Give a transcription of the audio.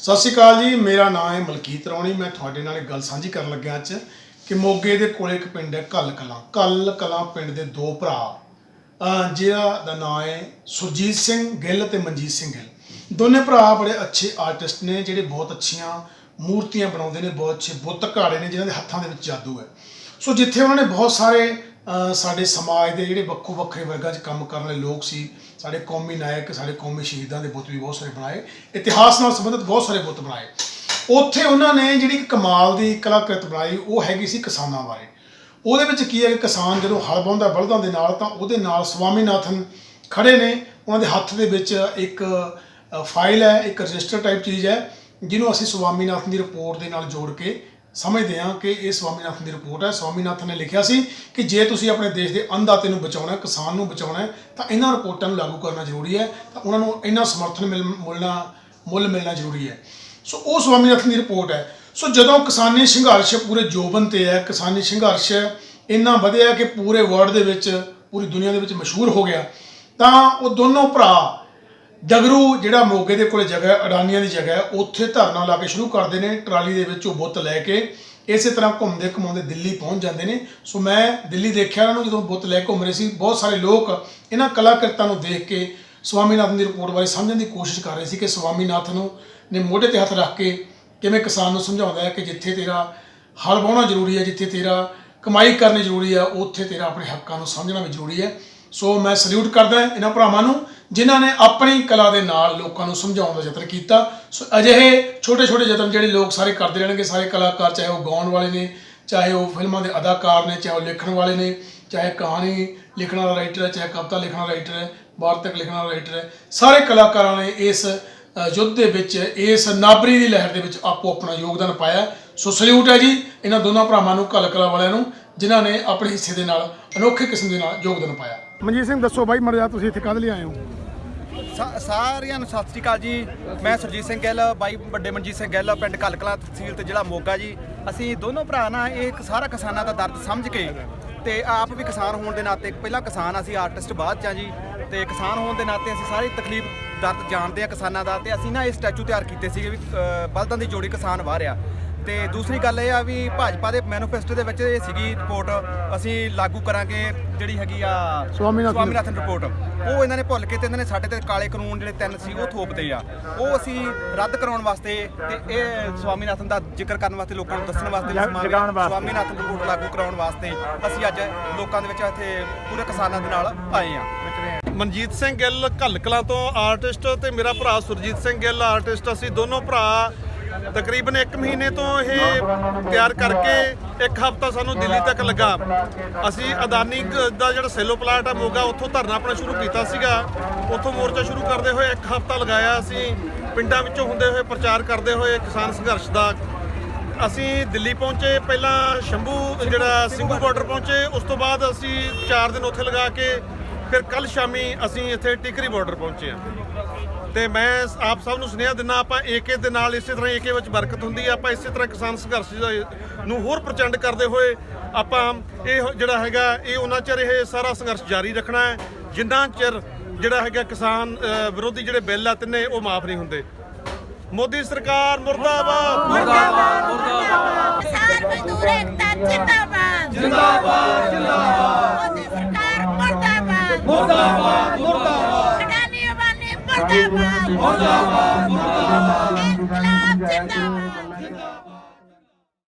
ਸਤਿ ਸ਼੍ਰੀ ਅਕਾਲ ਜੀ, ਮੇਰਾ ਨਾਮ ਹੈ ਮਲਕੀਤ ਰੌਣੀ। ਮੈਂ ਤੁਹਾਡੇ ਨਾਲ ਇੱਕ ਗੱਲ ਸਾਂਝੀ ਕਰਨ ਲੱਗਿਆ ਅੱਜ ਕਿ ਮੋਗੇ ਦੇ ਕੋਲੇ ਇੱਕ ਪਿੰਡ ਹੈ ਕੱਲ ਕਲਾਂ। ਕੱਲ ਕਲਾਂ ਪਿੰਡ ਦੇ ਦੋ ਭਰਾ ਜਿਹੜਾ ਦਾ ਨਾਮ ਹੈ ਸੁਰਜੀਤ ਸਿੰਘ ਗਿੱਲ ਤੇ ਮਨਜੀਤ ਸਿੰਘ ਗਿੱਲ। ਦੋਨੇ ਭਰਾ ਬੜੇ ਅੱਛੇ ਆਰਟਿਸਟ ਨੇ, ਜਿਹੜੇ ਬਹੁਤ ਅੱਛੀਆਂ ਮੂਰਤੀਆਂ ਬਣਾਉਂਦੇ ਨੇ, ਬਹੁਤ ਅੱਛੇ ਬੁੱਤ ਘਾੜੇ ਨੇ ਜਿਨ੍ਹਾਂ ਦੇ ਹੱਥਾਂ ਦੇ ਵਿੱਚ ਜਾਦੂ ਹੈ। ਸੋ ਜਿੱਥੇ ਉਹਨਾਂ ਨੇ ਬਹੁਤ ਸਾਰੇ ਸਾਡੇ ਸਮਾਜ ਦੇ ਜਿਹੜੇ ਵੱਖੋ ਵੱਖਰੇ ਵਰਗਾਂ 'ਚ ਕੰਮ ਕਰਨ ਵਾਲੇ ਲੋਕ ਸੀ ਸਾਡੇ ਕੌਮੀ ਨਾਇਕ, ਸਾਡੇ ਕੌਮੀ ਸ਼ਹੀਦਾਂ ਦੇ ਬੁੱਤ ਵੀ ਬਹੁਤ ਸਾਰੇ ਬਣਾਏ। ਇਤਿਹਾਸ ਨਾਲ ਸੰਬੰਧਿਤ ਬਹੁਤ ਸਾਰੇ ਬੁੱਤ ਬਣਾਏ। ਉੱਥੇ ਉਹਨਾਂ ਨੇ ਜਿਹੜੀ ਕਮਾਲ ਦੀ ਕਲਾਕ੍ਰਿਤ ਬਣਾਈ, ਉਹ ਹੈਗੀ ਸੀ ਕਿਸਾਨਾਂ ਬਾਰੇ। ਉਹਦੇ ਵਿੱਚ ਕੀ ਹੈ ਕਿ ਕਿਸਾਨ ਜਦੋਂ ਹਲ ਵਾਹੁੰਦਾ, ਬਲਦਾਂ ਦੇ ਨਾਲ, ਤਾਂ ਉਹਦੇ ਨਾਲ ਸਵਾਮੀਨਾਥਨ ਖੜੇ ਨੇ। ਉਹਨਾਂ ਦੇ ਹੱਥ ਦੇ ਵਿੱਚ ਇੱਕ ਫਾਈਲ ਹੈ, ਇੱਕ ਰਜਿਸਟਰ ਟਾਈਪ ਚੀਜ਼ ਹੈ, ਜਿਹਨੂੰ ਅਸੀਂ ਸਵਾਮੀਨਾਥਨ ਦੀ ਰਿਪੋਰਟ ਦੇ ਨਾਲ ਜੋੜ ਕੇ ਸਮਝਦੇ ਹਾਂ ਕਿ ਇਹ ਸਵਾਮੀਨਾਥਨ ਦੀ ਰਿਪੋਰਟ ਹੈ। ਸਵਾਮੀਨਾਥਨ ਨੇ ਲਿਖਿਆ ਸੀ ਕਿ ਜੇ ਤੁਸੀਂ ਆਪਣੇ ਦੇਸ਼ ਦੇ ਅੰਨਦਾਤੇ ਨੂੰ ਬਚਾਉਣਾ ਹੈ, ਕਿਸਾਨ ਨੂੰ ਬਚਾਉਣਾ ਹੈ, ਤਾਂ ਇਹਨਾਂ ਰਿਪੋਰਟਾਂ ਨੂੰ ਲਾਗੂ ਕਰਨਾ ਜ਼ਰੂਰੀ ਹੈ। ਤਾਂ ਉਹਨਾਂ ਨੂੰ ਇੰਨਾ ਸਮਰਥਨ ਮਿਲ, ਮਿਲਣਾ, ਮੁੱਲ ਮਿਲਣਾ ਜ਼ਰੂਰੀ ਹੈ। ਸੋ ਉਹ ਸਵਾਮੀਨਾਥਨ ਦੀ ਰਿਪੋਰਟ ਹੈ। ਸੋ ਜਦੋਂ ਕਿਸਾਨੀ ਸੰਘਰਸ਼ ਪੂਰੇ ਜੋਬਨ ਤੇ ਹੈ, ਕਿਸਾਨੀ ਸੰਘਰਸ਼ ਇੰਨਾ ਵਧਿਆ ਕਿ ਪੂਰੇ ਵਰਲਡ ਦੇ ਵਿੱਚ, ਪੂਰੀ ਦੁਨੀਆ ਦੇ ਵਿੱਚ ਮਸ਼ਹੂਰ ਹੋ ਗਿਆ, ਤਾਂ ਉਹ ਦੋਨੋਂ ਭਰਾ ਜਗਰੂ ਜਿਹੜਾ ਮੋਗੇ ਦੇ ਕੋਲੇ ਜਗ੍ਹਾ ਅਡਾਨੀਆਂ ਦੀ ਜਗ੍ਹਾ ਹੈ, ਉੱਥੇ ਧਰਨਾ ਲਾ ਕੇ ਸ਼ੁਰੂ ਕਰਦੇ ਨੇ, ਟਰਾਲੀ ਦੇ ਵਿੱਚ ਉਹ ਬੁੱਤ ਲੈ ਕੇ ਇਸੇ ਤਰ੍ਹਾਂ ਘੁੰਮਦੇ ਘੁੰਮਾਉਂਦੇ ਦਿੱਲੀ ਪਹੁੰਚ ਜਾਂਦੇ ਨੇ। ਸੋ ਮੈਂ ਦਿੱਲੀ ਦੇਖਿਆ ਉਹਨਾਂ ਨੂੰ, ਜਦੋਂ ਬੁੱਤ ਲੈ ਕੇ ਘੁੰਮ ਰਹੇ ਸੀ, ਬਹੁਤ ਸਾਰੇ ਲੋਕ ਇਹਨਾਂ ਕਲਾਕ੍ਰਿਤਾਂ ਨੂੰ ਦੇਖ ਕੇ ਸਵਾਮੀਨਾਥਨ ਦੀ ਰਿਪੋਰਟ ਬਾਰੇ ਸਮਝਣ ਦੀ ਕੋਸ਼ਿਸ਼ ਕਰ ਰਹੇ ਸੀ ਕਿ ਸਵਾਮੀਨਾਥਨ ਨੂੰ ਨੇ ਮੋਢੇ ਤੇ ਹੱਥ ਰੱਖ ਕੇ ਕਿਵੇਂ ਕਿਸਾਨ ਨੂੰ ਸਮਝਾਉਂਦਾ ਹੈ ਕਿ ਜਿੱਥੇ ਤੇਰਾ ਹਲ ਵਾਹੁਣਾ ਜ਼ਰੂਰੀ ਹੈ, ਜਿੱਥੇ ਤੇਰਾ ਕਮਾਈ ਕਰਨੀ ਜ਼ਰੂਰੀ ਹੈ, ਉੱਥੇ ਤੇਰਾ ਆਪਣੇ ਹੱਕਾਂ ਨੂੰ ਸਮਝਣਾ ਵੀ ਜ਼ਰੂਰੀ ਹੈ। ਸੋ ਮੈਂ ਸਲੂਟ ਕਰਦਾ ਇਹਨਾਂ ਭਰਾਵਾਂ ਨੂੰ, ਜਿਨ੍ਹਾਂ ਨੇ ਆਪਣੀ ਕਲਾ ਦੇ ਨਾਲ ਲੋਕਾਂ ਨੂੰ ਸਮਝਾਉਣ ਦਾ ਯਤਨ ਕੀਤਾ। ਸੋ ਅਜਿਹੇ ਛੋਟੇ ਛੋਟੇ ਯਤਨ ਜਿਹੜੇ ਲੋਕ ਸਾਰੇ ਕਰਦੇ ਰਹਿਣਗੇ, ਸਾਰੇ ਕਲਾਕਾਰ ਚਾਹੇ ਉਹ ਗਾਉਣ ਵਾਲੇ ਨੇ, ਚਾਹੇ ਉਹ ਫਿਲਮਾਂ ਦੇ ਅਦਾਕਾਰ ਨੇ, ਚਾਹੇ ਉਹ ਲਿਖਣ ਵਾਲੇ ਨੇ, ਚਾਹੇ ਕਹਾਣੀ ਲਿਖਣ ਵਾਲਾ ਰਾਈਟਰ ਹੈ, ਚਾਹੇ ਕਵਿਤਾ ਲਿਖਣ ਵਾਲਾ ਰਾਈਟਰ ਹੈ, ਵਾਰਤਕ ਲਿਖਣ ਵਾਲਾ ਰਾਈਟਰ ਹੈ, ਸਾਰੇ ਕਲਾਕਾਰਾਂ ਨੇ ਇਸ ਯੁੱਧ ਦੇ ਵਿੱਚ, ਇਸ ਨਾਬਰੀ ਦੀ ਲਹਿਰ ਦੇ ਵਿੱਚ ਆਪੋ ਆਪਣਾ ਯੋਗਦਾਨ ਪਾਇਆ। ਸੋ ਸਲੂਟ ਹੈ ਜੀ, ਇਹਨਾਂ ਦੋਨਾਂ ਭਰਾਵਾਂ ਨੂੰ ਕਲ ਕਲਾ ਵਾਲਿਆਂ ਨੂੰ ਜਿਨ੍ਹਾਂ ਨੇ ਆਪਣੇ ਹਿੱਸੇ ਦੇ ਨਾਲ ਅਨੋਖੇ ਕਿਸਮ ਦੇ ਨਾਲ ਯੋਗਦਾਨ ਪਾਇਆ। ਮਨਜੀਤ ਸਿੰਘ ਦੱਸੋ ਬਾਈ ਮਰਜਾ ਤੁਸੀਂ ਇੱਥੇ ਕਦ ਲਈ ਆਏ ਹੋ ਸਾਰਿਆਂ ਨੂੰ ਸਤਿ ਸ੍ਰੀ ਅਕਾਲ ਜੀ। ਮੈਂ ਸੁਰਜੀਤ ਸਿੰਘ ਗਿੱਲ ਬਾਈ ਵੱਡੇ ਮਨਜੀਤ ਸਿੰਘ ਗਿੱਲ ਪਿੰਡ ਕਲਕਲਾ ਤਹਿਸੀਲ ਤੇ ਜ਼ਿਲ੍ਹਾ ਮੋਗਾ ਜੀ। ਅਸੀਂ ਦੋਨੋਂ ਭਰਾ ਨਾ ਇਹ ਇੱਕ ਸਾਰਾ ਕਿਸਾਨਾਂ ਦਾ ਦਰਦ ਸਮਝ ਕੇ ਤੇ ਆਪ ਵੀ ਕਿਸਾਨ ਹੋਣ ਦੇ ਨਾਤੇ ਪਹਿਲਾਂ ਕਿਸਾਨ ਅਸੀਂ ਆਰਟਿਸਟ ਬਾਅਦ ਚ ਆ ਜੀ ਤੇ ਕਿਸਾਨ ਹੋਣ ਦੇ ਨਾਤੇ ਅਸੀਂ ਸਾਰੀ ਤਕਲੀਫ ਦਰਦ ਜਾਣਦੇ ਆ ਕਿਸਾਨਾਂ ਦਾ ਤੇ ਅਸੀਂ ਨਾ ਇਹ ਸਟੈਚੂ ਤਿਆਰ ਕੀਤੇ ਸੀਗੇ ਵੀ ਬਲਦਾਂ ਦੀ ਜੋੜੀ ਕਿਸਾਨ ਵਾਰਿਆ। ਤੇ ਦੂਸਰੀ ਗੱਲ ਇਹ ਆ ਵੀ ਭਾਜਪਾ ਦੇ ਮੈਨੀਫੈਸਟੋ ਦੇ ਵਿੱਚ ਇਹ ਸੀਗੀ ਰਿਪੋਰਟ ਅਸੀਂ ਲਾਗੂ ਕਰਾਂਗੇ ਜਿਹੜੀ ਹੈਗੀ ਆ ਸਵਾਮੀਨਾਥਨ ਸਵਾਮੀਨਾਥਨ ਰਿਪੋਰਟ ਉਹ ਇਹਨਾਂ ਨੇ ਭੁੱਲ ਕੇ ਤੇ ਇਹਨਾਂ ਨੇ ਸਾਡੇ ਤੇ ਕਾਲੇ ਕਾਨੂੰਨ ਜਿਹੜੇ ਤਿੰਨ ਸੀ ਉਹ ਥੋਪਦੇ ਆ। ਉਹ ਅਸੀਂ ਰੱਦ ਕਰਾਉਣ ਵਾਸਤੇ ਤੇ ਇਹ ਸਵਾਮੀਨਾਥਨ ਦਾ ਜ਼ਿਕਰ ਕਰਨ ਵਾਸਤੇ ਲੋਕਾਂ ਨੂੰ ਦੱਸਣ ਵਾਸਤੇ ਸਵਾਮੀਨਾਥਨ ਰਿਪੋਰਟ ਲਾਗੂ ਕਰਾਉਣ ਵਾਸਤੇ ਅਸੀਂ ਅੱਜ ਲੋਕਾਂ ਦੇ ਵਿੱਚ ਇੱਥੇ ਪੂਰੇ ਕਿਸਾਨਾਂ ਦੇ ਨਾਲ ਆਏ ਆ ਮਨਜੀਤ ਸਿੰਘ ਗਿੱਲ ਘੱਲਕਲਾਂ ਤੋਂ ਆਰਟਿਸਟ ਤੇ ਮੇਰਾ ਭਰਾ ਸੁਰਜੀਤ ਸਿੰਘ ਗਿੱਲ ਆਰਟਿਸਟ। ਅਸੀਂ ਦੋਨੋਂ ਭਰਾ ਤਕਰੀਬਨ 1 ਮਹੀਨੇ ਤੋਂ ਇਹ ਤਿਆਰ ਕਰਕੇ ਇੱਕ ਹਫਤਾ ਸਾਨੂੰ ਦਿੱਲੀ ਤੱਕ ਲੱਗਾ। ਅਸੀਂ ਅਦਾਨੀ ਗ- ਦਾ ਜਿਹੜਾ ਸੈਲੋ ਪਲਾਟ ਆ, ਮੋਗਾ, ਉੱਥੋਂ ਧਰਨਾ ਆਪਣਾ ਸ਼ੁਰੂ ਕੀਤਾ ਸੀਗਾ। ਉੱਥੋਂ ਮੋਰਚਾ ਸ਼ੁਰੂ ਕਰਦੇ ਹੋਏ ਇੱਕ ਹਫਤਾ ਲਗਾਇਆ ਅਸੀਂ। ਪਿੰਡਾਂ ਵਿੱਚੋਂ ਹੁੰਦੇ ਹੋਏ ਪ੍ਰਚਾਰ ਕਰਦੇ ਹੋਏ ਕਿਸਾਨ ਸੰਘਰਸ਼ ਦਾ। ਅਸੀਂ ਦਿੱਲੀ ਪਹੁੰਚੇ। ਪਹਿਲਾਂ ਸ਼ੰਭੂ, ਜਿਹੜਾ ਸਿੰਘੂ ਬਾਰਡਰ ਪਹੁੰਚੇ। ਉਸ ਤੋਂ ਬਾਅਦ ਅਸੀਂ 4 ਦਿਨ ਉੱਥੇ ਲਗਾ ਕੇ, ਫਿਰ ਕੱਲ ਸ਼ਾਮੀ ਅਸੀਂ ਇੱਥੇ ਟਿਕਰੀ ਬਾਰਡਰ ਪਹੁੰਚੇ ਹਾਂ। ਤੇ ਮੈਂ ਆਪ ਸਭ ਨੂੰ ਸੁਨੇਹਾ ਦਿੰਦਾ ਆਪਾਂ ਏਕੇ ਦੇ ਨਾਲ ਇਸੇ ਤਰ੍ਹਾਂ ਏਕੇ ਵਿੱਚ ਬਰਕਤ ਹੁੰਦੀ ਹੈ ਆਪਾਂ ਇਸੇ ਤਰ੍ਹਾਂ ਕਿਸਾਨ ਸੰਘਰਸ਼ ਦਾ- ਨੂੰ ਹੋਰ ਪ੍ਰਚੰਡ ਕਰਦੇ ਹੋਏ ਆਪਾਂ ਇਹ ਜਿਹੜਾ ਹੈਗਾ ਇਹ ਉਹਨਾਂ ਚਿਰ ਇਹ ਸਾਰਾ ਸੰਘਰਸ਼ ਜਾਰੀ ਰੱਖਣਾ ਹੈ। ਜਿੰਨਾ ਚਿਰ ਜਿਹੜਾ ਹੈਗਾ ਕਿਸਾਨ ਵਿਰੋਧੀ ਜਿਹੜੇ ਬਿੱਲ ਆ ਤਿੰਨੇ ਉਹ ਮਾਫ ਨਹੀਂ ਹੁੰਦੇ। ਮੋਦੀ ਸਰਕਾਰ ਮੁਰਦਾਬਾਦ। ਕਿਸਾਨ ਮਜ਼ਦੂਰ ਜਿੰਦਾਬਾਦ ਜਿੰਦਾਬਾਦ। ਜਿੰਦਾਬਾਦ ਮੋਦੀ ਸਰਕਾਰ ਮੁਰਦਾਬਾਦ ਮੁਰਦਾਬਾਦ ਮੁਰਦਾਬਾਦ ਅਡਾਨੀ ਅਬਾਨੀ ਮੁਰਦਾਬਾਦ ਮੁਰਦਾਬਾਦ ਮੁਰਦਾਬਾਦ ਇਨਕਲਾਬ ਜਿੰਦਾਬਾਦ।